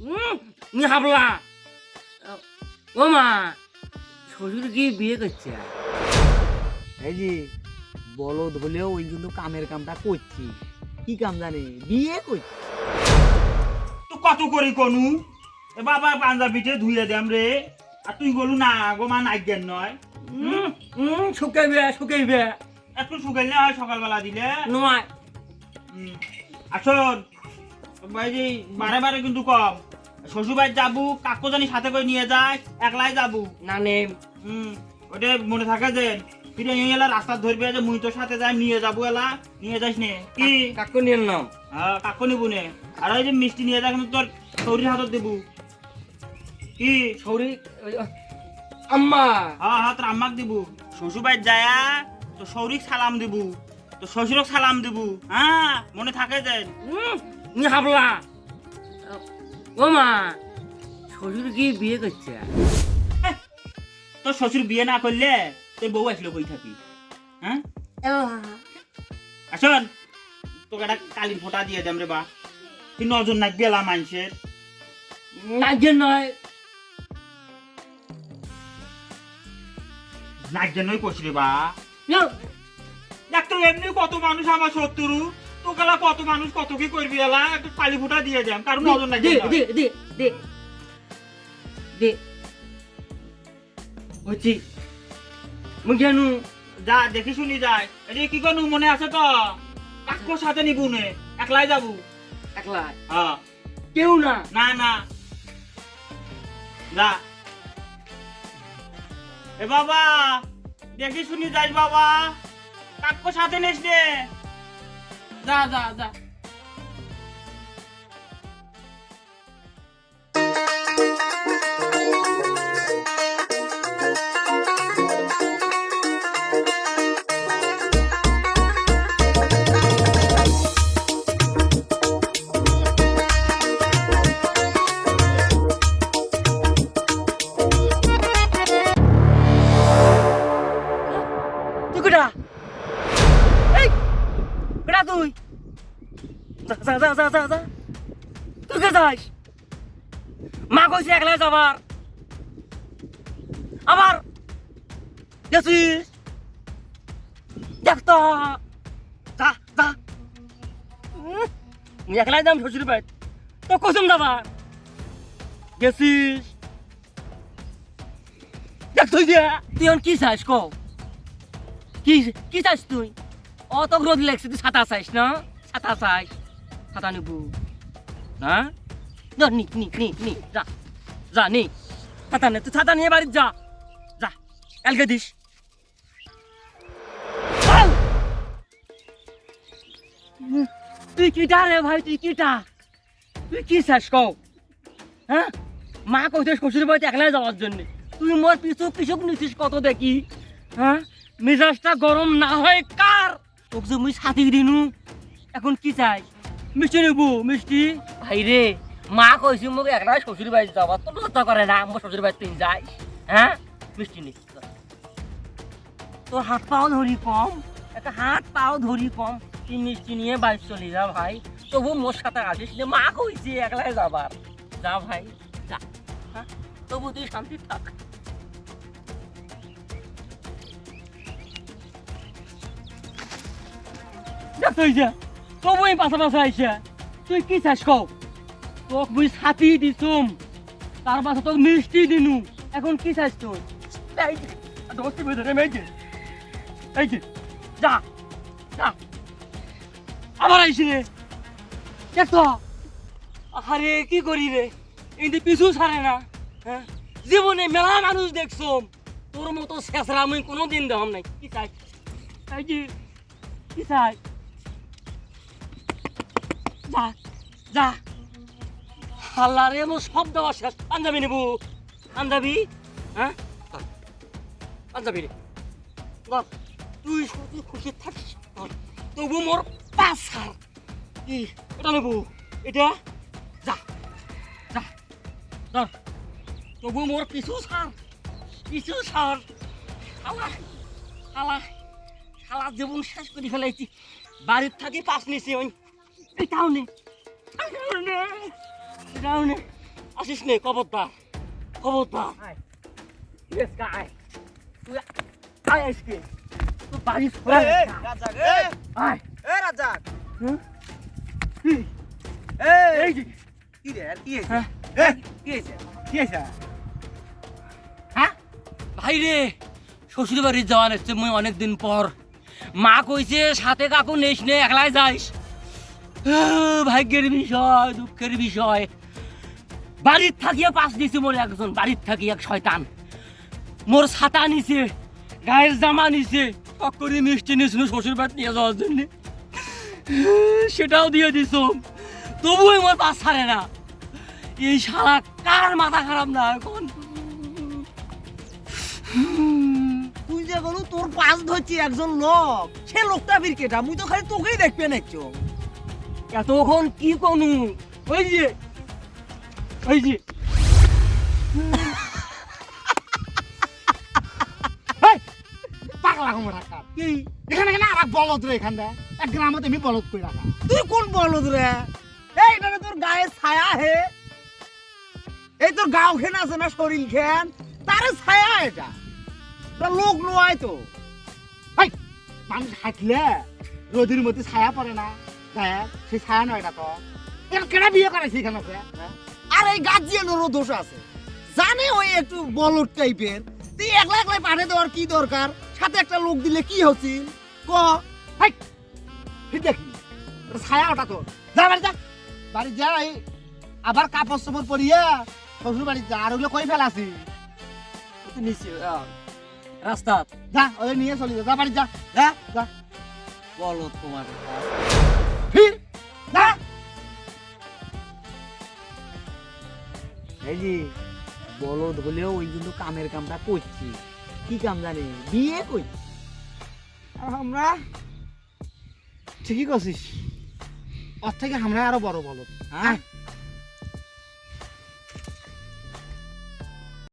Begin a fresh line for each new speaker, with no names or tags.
নি হাবলা। ও মা শ্বশুর কি বিয়ে করছে?
এই যে বলদ হলেও ওই কিন্তু কামের কামটা করছি। কি কাম জানে? বিয়ে করছি।
তো কত করি কনু? এ বাবা পাঞ্জাবিতে ধুয়ে দেম রে। আর তুই গলু না গো মা নাইজ্ঞান নয়।
শুকাইবে শুকাইবে।
একটু শুকাইলে হয় সকালবেলা দিলে।
নয়।
হুম। যে বারে বারে কিন্তু কম। শ্বশুরবাড়ি যাব কাকু জানি সাথে করে নিয়ে যায় একলাই যাব।
না
হুম ওটা মনে থাকে যে ফিরে নিয়ে এলা রাস্তা ধরবে যে মুই তোর সাথে যাই নিয়ে যাব এলা নিয়ে যাস নে? কি
কাকু নিয়ে নাম
হ্যাঁ কাকু নিবু নে? আর ওই যে মিষ্টি নিয়ে যা কিন্তু তোর শরীর হাতত দেবো। কি?
সৌরি আম্মা।
হ্যাঁ হ্যাঁ তোর আম্মাক দিব। শ্বশুরবাড়ি যায়া তো সৌরিক সালাম দিব। তো শ্বশুরক সালাম দিবু। হ্যাঁ মনে থাকে যে
হুম নি হাবলা ও মা শ্বশুর কি বিয়ে করছে?
তোর শ্বশুর বিয়ে না করলে তোর বউ আসলো কই থাকি? হ্যাঁ? আসুন তোকে একটা কালির ফোঁটা দিয়ে দেম রে বা। তুই নজর না গেলা মানুষের।
নাচের নয়
নাক জন্যই কষি রে বা।
যাও,
দেখ তো এমনি কত মানুষ আমার শত্রু। তোকেলা কত মানুষ কত কি করবি এলা? একটু কালি ফোঁটা দিয়ে দেম কারণ নজর না
দে দে দে দে দে। বলছি
যা দেখি শুনি যায়। এদিকে কি করনু মনে আছে তো? কাকুর সাথে নিবু নে একলাই যাব?
একলা
হ্যাঁ।
কেউ না।
না না। যা। এ বাবা দেখি শুনি যাই বাবা। কাকু সাথে নিস নে। যা যা যা
যা যা তুই কে যাস মা কইছে একলা যাবার। আবার। গেছিস দেখ তো যা। যা একলাই যাম শ্বশুর বাড়ি তো কসম যাবার। গেছিস দেখ তুই যে, তুই এখন কি চাস কও? কি কি চাস তুই? অত রোদ লাগছে, তুই ছাতা চাইস না? ছাতা চাইস ছাতা নিবু না নি নি নি নি যা যা নি ছাতা নে তুই ছাতা নিয়ে বাড়ি যা যা কালকে দিস তুই কিটা রে ভাই তুই কিটা তুই কি চাস কও হ্যাঁ মা কইতে শ্বশুর বাড়িতে একলাই যাওয়ার জন্য তুই মোর পিছুক পিছুক নিছিস কত দেখি হ্যাঁ মেজাজটা গরম না হয় কার তোকে যে মুই সাথী দিনু এখন কি চাই মিষ্টি নেব মিষ্টি। ভাই রে মা কইছি মোক একলাই শ্বশুর বাড়ি যাবা। তো লজ্জা করে না আমার শ্বশুর বাড়ি তুই যাই হ্যাঁ? মিষ্টি নি। তোর হাত পাও ধরি কম একটা হাত পাও ধরি কম। তুই মিষ্টি নিয়ে বাড়ি চলে যা ভাই। তবু মোর সাথে আসিস নে। মা কইছে একলাই যাবার। যা ভাই যা। হ্যাঁ? তবু তুই শান্তি থাক। দেখ তুই যে। তবু এই পাশা পাশা আইসা তুই কি চাস কও? তোক মুই ছাতি দিছুম। তার পাশে তোক মিষ্টি দিনু। এখন কি চাস তুই এই যে, দোস্তি বেঁধে রে এই যে। যে যা আবার আইসি রে দেখ তো। আরে কি করি রে কিন্তু পিছু ছাড়ে না। হ্যাঁ জীবনে মেলা মানুষ দেখছম তোর মতো শেষরা আমি কোনোদিন দেখাম নাই। কি চাই? কি চাই? যা যা। হাল্লা রে মোর সব দেওয়া শেষ। পাঞ্জাবি নেব। পাঞ্জাবি? হ্যাঁ। পাঞ্জাবি রে ধর। তুই শুধু খুশি থাকিস। তবু মোর পাঁচ হার কি? এটা নেব। এটা? যা। যা। ধর। তবু মোর পিছু ছাড়। পিছু ছাড়। শালা। শালা। শালা জীবন শেষ করে ফেলাইছি। বাড়ির থাকি পাস নিছি, ওই। এটাও নে এটাও নে এটাও নে আসিস নে খবরদার খবরদার।
আয়।
তুই আয় আজকে। তুই বাড়ি ছড়া
রাজাক
আয়।
এ
কি? এই।
কি রে আর কি হয়েছে?
হ্যাঁ?
এ, কি হয়েছে? কি হয়েছে? হ্যাঁ?
ভাই রে শ্বশুর বাড়ি যাওয়া নেছে মুই অনেকদিন পর। মা কইছে সাথে কাকু নেস নে একলাই যাইস। ভাগ্যের বিষয়, দুঃখের বিষয়। বাড়ির থাকিয়া পাশ দিছে মোর একজন, বাড়ির থাকি এক শয়তান। মোর ছাতা নিছে, গায়ের জামা নিছে শখ করে মিষ্টি নিছিল শ্বশুর বাড়ি নিয়ে যাওয়ার জন্য। সেটাও দিয়ে দিছ। তবুও মোর পাশ ছাড়ে না। এই সারা কার মাথা খারাপ না এখন?
তুই যে বলো তোর পাশ ধরছি একজন লোক, সে লোকটা বিরকেটা মুই তো খালি তোকেই দেখবে নাকছো
এতক্ষণ কি কনু? ওই যে ওই যে।
পাগলা কমে রাখা
কি
এখানে কেন আর বলদ রে এখান এক গ্রামত আমি বলদ করে রাখা?
তুই কোন বলদ রে? এই এটা তোর গায়ে ছায়া হে। এই তোর গাও খেন আছে না শরীর খেন তার ছায়া এটা। এটা লোক নয় তো।
মানুষ হাঁটলে রোদের মধ্যে ছায়া পড়ে না। দেখ সেই ছায়া নয় এটা তো। কেনা বিয়ে করেছে এখানে ওকে, হ্যাঁ?
আর এই গার্জিয়ানেরও দোষ আছে। জানে ওই একটু বলদ টাইপের। তুই একলা একলাই পাঠিয়ে দেওয়ার কি দরকার? সাথে একটা লোক দিলে কি ক?
হাই ঠিক দেখি। ছায়া ওটা তো। যা বাড়ি যা। বাড়ি যা এই আবার কাপড় চাপড় পরিয়ে শ্বশুর বাড়ি যা। আর ওগুলো কই ফেলাছি
নিচে রাস্তা।
যা ওই নিয়ে চলি যা বাড়ি যা।
যা
যা।
বলদ তোমার। এই যে বলদ হলেও ওই কিন্তু কামের কামটা করছি। কি কাম জানি? বিয়ে করছি।
আর আমরা ঠিকই করছিস। ওর থেকে আমরা আরও বড় বলো
হ্যাঁ?